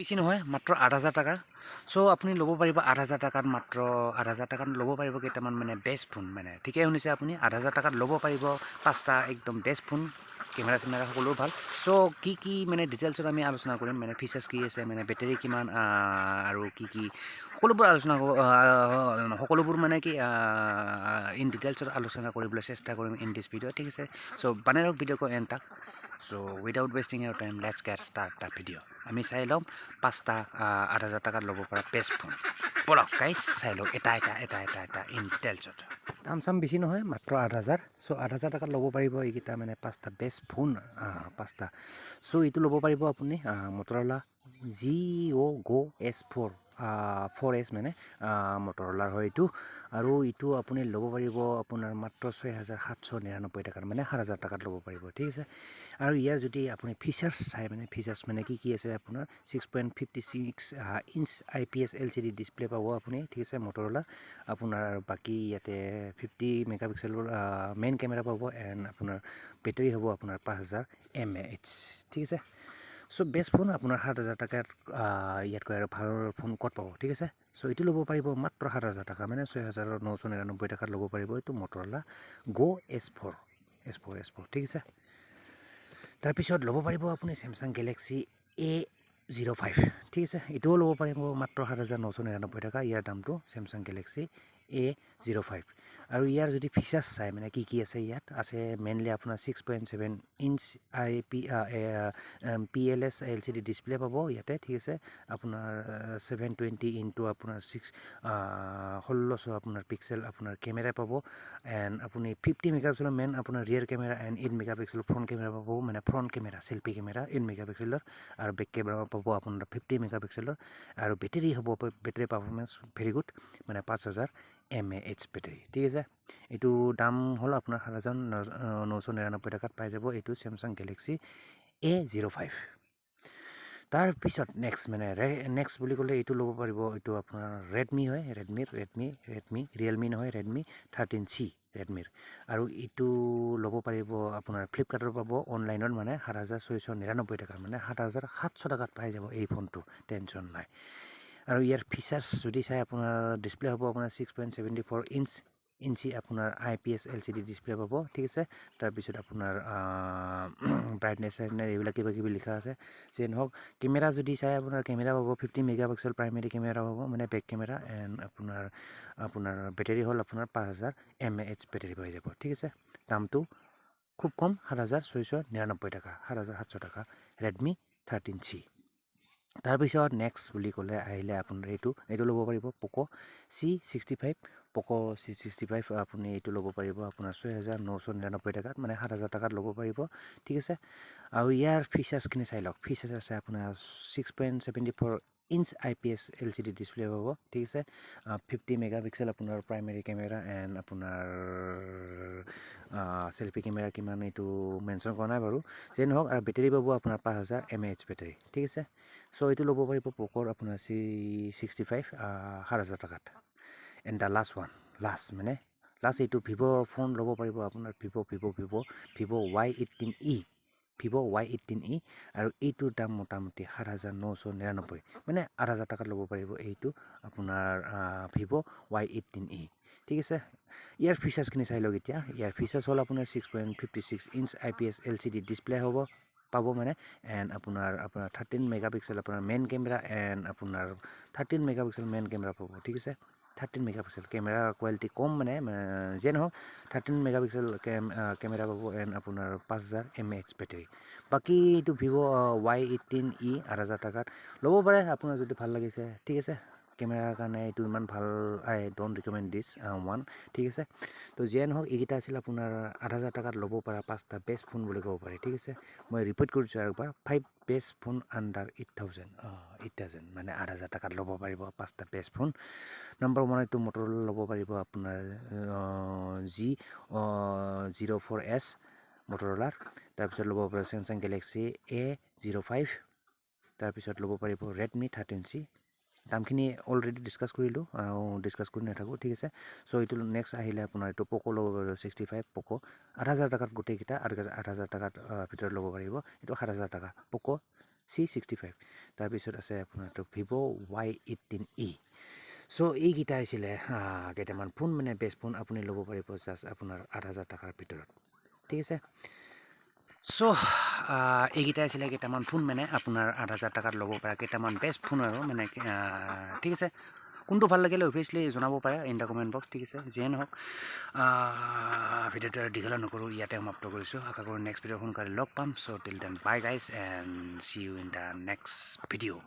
বেছি নহয় মাত্ৰ আঠ হাজাৰ টকা। চ' আপুনি ল'ব পাৰিব আঠ হাজাৰ টকাত মাত্ৰ আঠ হাজাৰ টকাত ল'ব পাৰিব কেইটামান মানে বেষ্ট ফোন মানে। ঠিকেই শুনিছে আপুনি আঠ হাজাৰ টকাত ল'ব পাৰিব পাঁচটা একদম বেষ্ট ফোন কেমেৰা চেমেৰা সকলো ভাল। চ' কি কি মানে ডিটেইলছত আমি আলোচনা কৰিম মানে ফিচাৰ্ছ কি আছে মানে বেটেৰী কিমান আৰু কি কি সকলোবোৰ আলোচনা সকলোবোৰ মানে কি ইন ডিটেইলছত আলোচনা কৰিবলৈ চেষ্টা কৰিম ইন দিছ ভিডিঅ' ঠিক আছে? চ' বানে ৰক ভিডিঅ' এণ্ড তাক। So' without wasting your time let's get start the video' আমি চাই ল'ম পাঁচটা আঠ হাজাৰ টকাত ল'ব পৰা বেষ্ট ফোন বলক গাইজ চাই লওক এটা এটা এটা এটা এটা ইন ডিটেইলছত দাম চাম বেছি নহয় মাত্ৰ আঠ হাজাৰ চ' আঠ হাজাৰ টকাত ল'ব পাৰিব এইকেইটা মানে পাঁচটা বেষ্ট ফোন পাঁচটা চ' এইটো ল'ব পাৰিব আপুনি মটৰলা জি অ' গ' এছ ফ'ৰ ফ'ৰ এছ মানে মটৰলাৰ হয় এইটো। আৰু এইটো আপুনি ল'ব পাৰিব আপোনাৰ মাত্ৰ ছয় হাজাৰ সাতশ নিৰান্নব্বৈ টকাত মানে সাত হাজাৰ টকাত ল'ব পাৰিব ঠিক আছে? আৰু ইয়াৰ যদি আপুনি ফিচাৰ্ছ চাই মানে ফিচাৰ্ছ মানে কি কি আছে আপোনাৰ six point fifty six inch I P S L C D display পাব আপুনি ঠিক আছে মটৰলা আপোনাৰ বাকী ইয়াতে ফিফটি মেগা পিক্সেলৰ মেইন কেমেৰা পাব এণ্ড আপোনাৰ বেটেৰী হ'ব আপোনাৰ পাঁচ হাজাৰ এম এ এইচ ঠিক আছে? চ' বেষ্ট ফোন আপোনাৰ সাত হাজাৰ টকাত ইয়াতকৈ আৰু ভাল ফোন ক'ত পাব ঠিক আছে? চ' এইটো ল'ব পাৰিব মাত্ৰ সাত হাজাৰ টকা মানে ছয় হাজাৰ নশ নিৰান্নব্বৈ টকাত ল'ব পাৰিব এইটো Motorola G' S four S four S four ঠিক আছে? তাৰপিছত ল'ব পাৰিব আপুনি Samsung Galaxy A zero' five ঠিক আছে? এইটোও ল'ব পাৰিব মাত্ৰ সাত হাজাৰ নশ নিৰান্নব্বৈ টকা ইয়াৰ দামটো Samsung Galaxy A zero' five আৰু ইয়াৰ যদি ফিচাৰ্ছ চাই মানে কি কি আছে ইয়াত? আছে মেইনলি আপোনাৰ six point seven inch I P P L S L C D display পাব ইয়াতে ঠিক আছে? আপোনাৰ ছেভেন টুৱেণ্টি ইনটু আপোনাৰ ছিক্স ষোল্লশ আপোনাৰ পিক্সেল আপোনাৰ কেমেৰা পাব। এণ্ড আপুনি ফিফটি মেগা পিক্সেলৰ মেইন আপোনাৰ rear camera and eight mega পিক্সেলৰ front camera পাব মানে front camera selfie camera eight mega পিক্সেলৰ আৰু বেক কেমেৰা পাব আপোনাৰ ফিফটি মেগা পিক্সেলৰ আৰু বেটেৰী হ'ব বেটেৰী পাৰফৰ্মেঞ্চ ভেৰি গুড মানে পাঁচ হাজাৰ। এম এ এইচ বেটেৰী ঠিক আছে? এইটো দাম হ'ল আপোনাৰ সাত হাজাৰ নশ নিৰান্নব্বৈ টকাত পাই যাব এইটো Samsung Galaxy A zero' five তাৰপিছত নেক্সট মানে নেক্সট বুলি ক'লে এইটো ল'ব পাৰিব এইটো আপোনাৰ ৰেডমি হয় ৰেডমিৰ ৰেডমি ৰেডমি ৰিয়েলমি নহয় ৰেডমি থাৰ্টিন চি ৰেডমিৰ আৰু এইটো ল'ব পাৰিব আপোনাৰ ফ্লিপকাৰ্টৰ পাব অনলাইনত মানে সাত হাজাৰ ছয়শ নিৰান্নব্বৈ টকা মানে সাত হাজাৰ সাতশ টকাত পাই যাব এই ফোনটো টেনশ্যন নাই। আৰু ইয়াৰ ফিচাৰ্ছ যদি চাই আপোনাৰ ডিছপ্লে হ'ব আপোনাৰ six point seventy four inch inch আপোনাৰ I P S L C D display পাব ঠিক আছে? তাৰপিছত আপোনাৰ ব্ৰাইটনেছ চাইটনেছ এইবিলাক কিবা কিবি লিখা আছে। যে নহওক কেমেৰা যদি চাই আপোনাৰ কেমেৰা পাব fifty mega pixel primary camera পাব মানে বেক কেমেৰা এণ্ড আপোনাৰ আপোনাৰ বেটেৰী হ'ল আপোনাৰ পাঁচ হাজাৰ এম এ এইচ বেটেৰী পাই যাব ঠিক আছে? দামটো খুব কম সাত হাজাৰ ছয়শ নিৰান্নব্বৈ টকা সাত হাজাৰ সাতশ টকা ৰেডমি থাৰ্টিন চি তাৰপিছত নেক্সট বুলি ক'লে আহিলে আপোনাৰ এইটো এইটো ল'ব পাৰিব Poco' C sixty five Poco' C sixty five আপুনি এইটো ল'ব পাৰিব আপোনাৰ ছয় হাজাৰ নশ নিৰান্নব্বৈ টকাত মানে সাত হাজাৰ টকাত ল'ব পাৰিব ঠিক আছে? আৰু ইয়াৰ ফিচাৰ্ছখিনি চাই লওক ফিচাৰ্ছ আছে আপোনাৰ six point seventy four inch I P S L C D display পাব ঠিক আছে ফিফটি মেগা পিক্সেল আপোনাৰ প্ৰাইমেৰী কেমেৰা এণ্ড আপোনাৰ চেল্ফি কেমেৰা কিমান এইটো মেনশ্যন কৰা নাই বাৰু যে নহওক আৰু বেটেৰী পাব আপোনাৰ পাঁচ হাজাৰ এম এইচ বেটেৰী ঠিক আছে চ' এইটো ল'ব পাৰিব পকৰ আপোনাৰ চি ছিক্সটি ফাইভ সাত হাজাৰ টকাত and the last one last মানে লাষ্ট এইটো ভিভ' ফোন ল'ব পাৰিব আপোনাৰ Vivo' Vivo' Vivo' Vivo' Y eighteen E Vivo' Y eighteen E আৰু এইটোৰ দাম মোটামুটি সাত হাজাৰ নশ নিৰান্নব্বৈ। মানে আঠ হাজাৰ টকাত ল'ব পাৰিব এইটো আপোনাৰ ভিভ' ৱাই এইটিন ই ঠিক আছে? ইয়াৰ ফিচাৰ্ছখিনি চাই লওক এতিয়া। ইয়াৰ ফিচাৰ্ছ হ'ল আপোনাৰ six point fifty six inch I P S L C D display হ'ব পাব মানে এণ্ড আপোনাৰ আপোনাৰ থাৰ্টিন মেগা পিক্সেল আপোনাৰ মেইন কেমেৰা এণ্ড আপোনাৰ thirteen mega pixel main camera পাব। ঠিক আছে? Thirteen mega pixel camera quality কম মানে যিয়ে নহওক thirteen mega pixel cam camera পাব এণ্ড আপোনাৰ পাঁচ হাজাৰ এম এইচ বেটেৰী বাকী এইটো ভিভ' ৱাই এইটিন ই আঠ হাজাৰ টকাত ল'ব পাৰে আপোনাৰ যদি ভাল লাগিছে ঠিক আছে। কেমেৰাৰ কাৰণে এইটো ইমান ভাল I don't recommend this one ঠিক আছে? তো যিয়ে নহওক এইকেইটা আছিল আপোনাৰ আঠ হাজাৰ টকাত ল'ব পৰা পাঁচটা বেষ্ট ফোন বুলি ক'ব পাৰি ঠিক আছে? মই ৰিপিট কৰিছোঁ আৰু একবাৰ five best phone under eight thousand eight thousand মানে আঠ হাজাৰ টকাত ল'ব পাৰিব পাঁচটা বেষ্ট ফোন নম্বৰ ওৱান এইটো মটৰ ল'ব পাৰিব আপোনাৰ জি জিৰ' ফ'ৰ এছ মটৰলাৰ তাৰপিছত ল'ব পাৰিব Samsung Galaxy A zero' five তাৰপিছত ল'ব পাৰিব ৰেডমি থাৰ্টিন চি দামখিনি অলৰেডি ডিছকাছ কৰিলোঁ আৰু ডিছকাছ কৰি নাথাকোঁ ঠিক আছে? চ' এইটো নেক্সট আহিলে আপোনাৰ এইটো পক' ল'ব পাৰিব ছিক্সটি ফাইভ পক' আঠ হাজাৰ টকাত গোটেইকেইটা আঠ হাজাৰ টকাত ভিতৰত ল'ব পাৰিব। এইটো সাত হাজাৰ টকা পক' চি ছিক্সটি ফাইভ তাৰপিছত আছে আপোনাৰ এইটো Vivo' Y eighteen E so' এইকেইটা আছিলে কেইটামান ফোন মানে বেষ্ট ফোন আপুনি ল'ব পাৰিব জাষ্ট আপোনাৰ আঠ হাজাৰ টকাৰ ভিতৰত। ঠিক আছে? চ' এইকেইটা আছিলে কেইটামান ফোন মানে আপোনাৰ আঠ হাজাৰ টকাত ল'ব পৰা, কেইটামান বেষ্ট ফোন আৰু মানে ঠিক আছে। কোনটো ভালো লাগিলে অভিয়াছলি জনাব পাৰে ইন দ্য কমেণ্ট বক্স ঠিক আছে, যিয়ে নহওক। ভিডিঅ'টো দীঘল নকৰোঁ, ইয়াতে সমাপ্ত কৰিছোঁ। আশা কৰোঁ নেক্সট ভিডিঅ' সোনকালে লগ পাম। So' till then bye guys and see you in the next video'